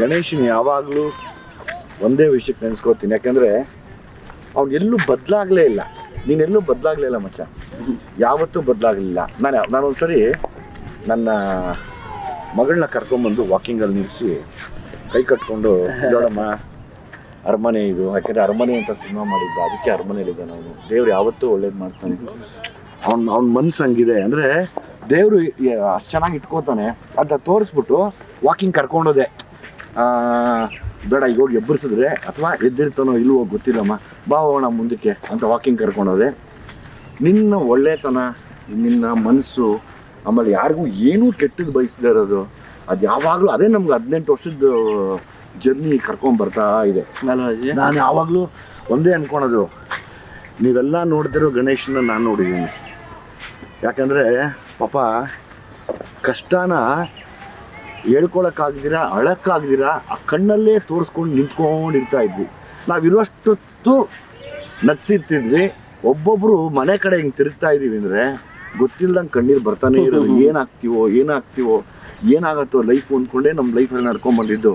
ಗಣೇಶನ್ ಯಾವಾಗಲೂ ಒಂದೇ ವಿಷಯಕ್ಕೆ ನೆನೆಸ್ಕೋತೀನಿ ಯಾಕಂದರೆ ಅವ್ನು ಎಲ್ಲೂ ಬದಲಾಗಲೇ ಇಲ್ಲ. ನೀನೆಲ್ಲೂ ಬದಲಾಗಲೇ ಇಲ್ಲ ಮಚ್ಚ. ಯಾವತ್ತೂ ಬದಲಾಗಲಿಲ್ಲ ನಾನು ನಾನು ಒಂದ್ಸರಿ ನನ್ನ ಮಗಳನ್ನ ಕರ್ಕೊಂಬಂದು ವಾಕಿಂಗಲ್ಲಿ ನಿಲ್ಲಿಸಿ ಕೈ ಕಟ್ಕೊಂಡು, ನೋಡಮ್ಮ, ಅರಮನೆ ಇದು. ಯಾಕೆಂದರೆ ಅರಮನೆ ಅಂತ ಸಿನಿಮಾ ಮಾಡಿದ್ದ, ಅದಕ್ಕೆ ಅರಮನೆಯಲ್ಲಿದ್ದಾನೆ ನಾನು ದೇವ್ರು ಯಾವತ್ತೂ ಒಳ್ಳೇದು ಮಾಡ್ತಾನೆ. ಅವ್ನು, ಅವ್ನ ಮನ್ಸು ಹಂಗಿದೆ. ಅಂದರೆ ದೇವರು ಅಷ್ಟು ಚೆನ್ನಾಗಿ ಇಟ್ಕೋತಾನೆ. ಅಂತ ತೋರಿಸ್ಬಿಟ್ಟು ವಾಕಿಂಗ್ ಕರ್ಕೊಂಡೋದೆ. ಆ, ಬೇಡ ಈಗ ಹೋಗಿ ಎಬ್ಬರಿಸಿದ್ರೆ ಅಥವಾ ಎದ್ದಿರ್ತಾನೋ ಇಲ್ವೋ ಗೊತ್ತಿಲ್ಲಮ್ಮ. ಬಾ ಹೋಗೋಣ ಮುಂದಕ್ಕೆ ಅಂತ ವಾಕಿಂಗ್ ಕರ್ಕೊಂಡೋದೆ. ನಿನ್ನ ಒಳ್ಳೆತನ ನಿನ್ನ ಮನಸ್ಸು ಆಮೇಲೆ ಯಾರಿಗೂ ಏನೂ ಕೆಟ್ಟದ್ದು ಬಯಸದೇ ಇರೋದು ಅದು ಯಾವಾಗಲೂ ಅದೇ ನಮ್ಗೆ ಹದಿನೆಂಟು ವರ್ಷದ ಜರ್ನಿ ಕರ್ಕೊಂಡ್ ಬರ್ತಾ ಇದೆ. ನಾನು ಯಾವಾಗಲೂ ಒಂದೇ ಅನ್ಕೊಳೋದು. ನೀವೆಲ್ಲ ನೋಡಿದ್ರು ಗಣೇಶನ ನಾನು ನೋಡಿದ್ದೀನಿ ಯಾಕಂದರೆ ಪಾಪ ಕಷ್ಟನ ಹೇಳ್ಕೊಳಕ್ಕಾಗ್ದಿರ, ಅಳಕ್ಕಾಗ್ದಿರ, ಆ ಕಣ್ಣಲ್ಲೇ ತೋರಿಸ್ಕೊಂಡು ನಿಂತ್ಕೊಂಡಿರ್ತಾ ಇದ್ವಿ. ನಾವಿರುವಷ್ಟೊತ್ತು ನಗ್ತಿರ್ತಿದ್ವಿ. ಒಬ್ಬೊಬ್ಬರು ಮನೆ ಕಡೆ ಹಿಂಗೆ ತಿರುಗ್ತಾ ಇದ್ದೀವಿ ಅಂದರೆ ಗೊತ್ತಿಲ್ದಂಗೆ ಕಣ್ಣೀರು ಬರ್ತಾನೆ ಇರೋದು. ಏನಾಗ್ತೀವೋ ಏನಾಗ್ತೀವೋ, ಏನಾಗತ್ತೋ ಲೈಫ್ ಅಂದ್ಕೊಂಡೇ ನಮ್ಮ ಲೈಫಲ್ಲಿ ನಡ್ಕೊಂಬಂದಿದ್ದು